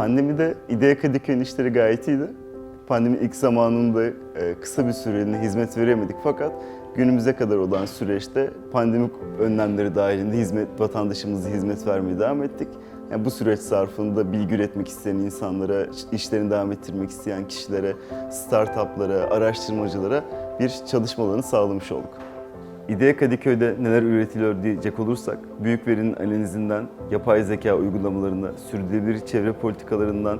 Pandemide İdea Kadıköy'ün işleri gayet iyiydi. Pandemi ilk zamanında e, kısa bir süreliğine hizmet veremedik fakat günümüze kadar olan süreçte pandemi önlemleri dahilinde hizmet vatandaşımıza hizmet vermeye devam ettik. Yani bu süreç zarfında bilgi üretmek isteyen insanlara, işlerini devam ettirmek isteyen kişilere, startuplara, araştırmacılara bir çalışma alanı sağlamış olduk. İdea Kadıköy'de neler üretiliyor diyecek olursak, büyük verinin analizinden yapay zeka uygulamalarına, sürdürülebilir çevre politikalarından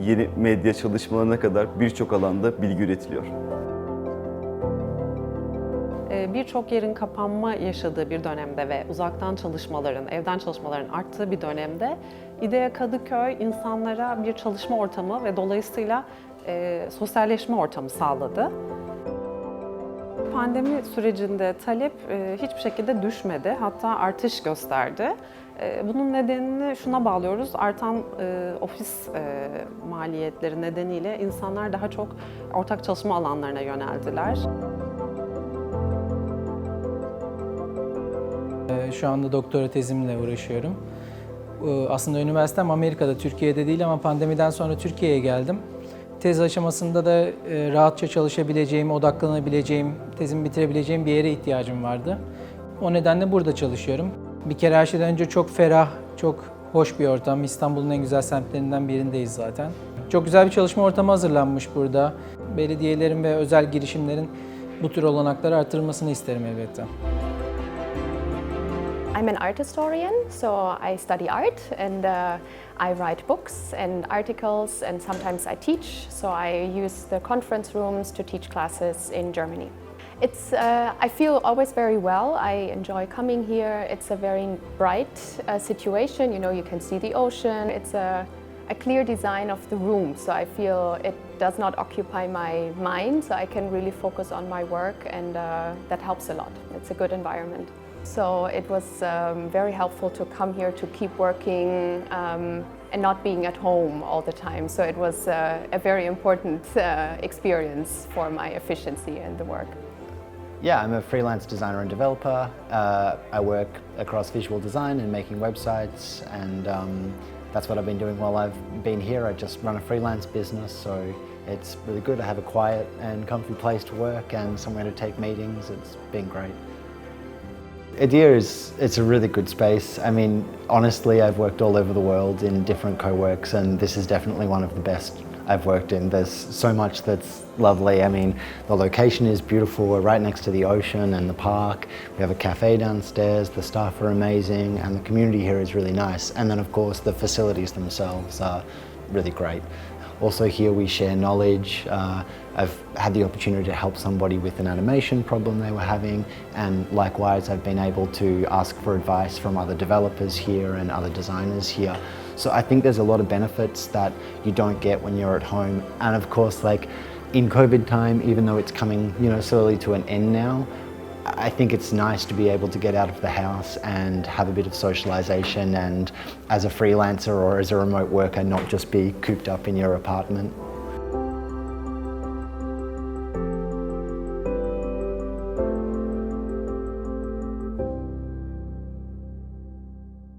yeni medya çalışmalarına kadar birçok alanda bilgi üretiliyor. Ee, Birçok yerin kapanma yaşadığı bir dönemde ve uzaktan çalışmaların, evden çalışmaların arttığı bir dönemde İdea Kadıköy insanlara bir çalışma ortamı ve dolayısıyla e, sosyalleşme ortamı sağladı. Pandemi sürecinde talep e, hiçbir şekilde düşmedi, hatta artış gösterdi. E, bunun nedenini şuna bağlıyoruz, artan e, ofis e, maliyetleri nedeniyle insanlar daha çok ortak çalışma alanlarına yöneldiler. Ee, Şu anda doktora tezimle uğraşıyorum. Aslında üniversitem Amerika'da, Türkiye'de değil ama pandemiden sonra Türkiye'ye geldim. Tez aşamasında da e, rahatça çalışabileceğim, odaklanabileceğim, tezimi bitirebileceğim bir yere ihtiyacım vardı. O nedenle burada çalışıyorum. Bir kere her şeyden önce çok ferah, çok hoş bir ortam. İstanbul'un en güzel semtlerinden birindeyiz zaten. Çok güzel bir çalışma ortamı hazırlanmış burada. Belediyelerin ve özel girişimlerin bu tür olanakları artırılmasını isterim elbette. I'm an art historian, so I study art and uh, I write books and articles, and sometimes I teach. So I use the conference rooms to teach classes in Germany. It's, uh, I feel always very well. I enjoy coming here. It's a very bright uh, situation. You know, you can see the ocean. It's a, a clear design of the room, so I feel it does not occupy my mind, so I can really focus on my work, and uh, that helps a lot. It's a good environment. So it was um, very helpful to come here to keep working um, and not being at home all the time. So it was uh, a very important uh, experience for my efficiency in the work. Yeah, I'm a freelance designer and developer. Uh, I work across visual design and making websites, and um, that's what I've been doing while I've been here. I just run a freelance business, so it's really good. I have a quiet and comfy place to work and somewhere to take meetings. It's been great. IDEA is it's a really good space. I mean, honestly, I've worked all over the world in different co-works, and this is definitely one of the best I've worked in. There's so much that's lovely. I mean, the location is beautiful. We're right next to the ocean and the park. We have a cafe downstairs. The staff are amazing, and the community here is really nice. And then, of course, the facilities themselves are really great. Also here we share knowledge. Uh, I've had the opportunity to help somebody with an animation problem they were having and likewise I've been able to ask for advice from other developers here and other designers here. So I think there's a lot of benefits that you don't get when you're at home and of course like in COVID time, even though it's coming you know slowly to an end now, I think it's nice to be able to get out of the house and have a bit of socialization and as a freelancer or as a remote worker not just be cooped up in your apartment.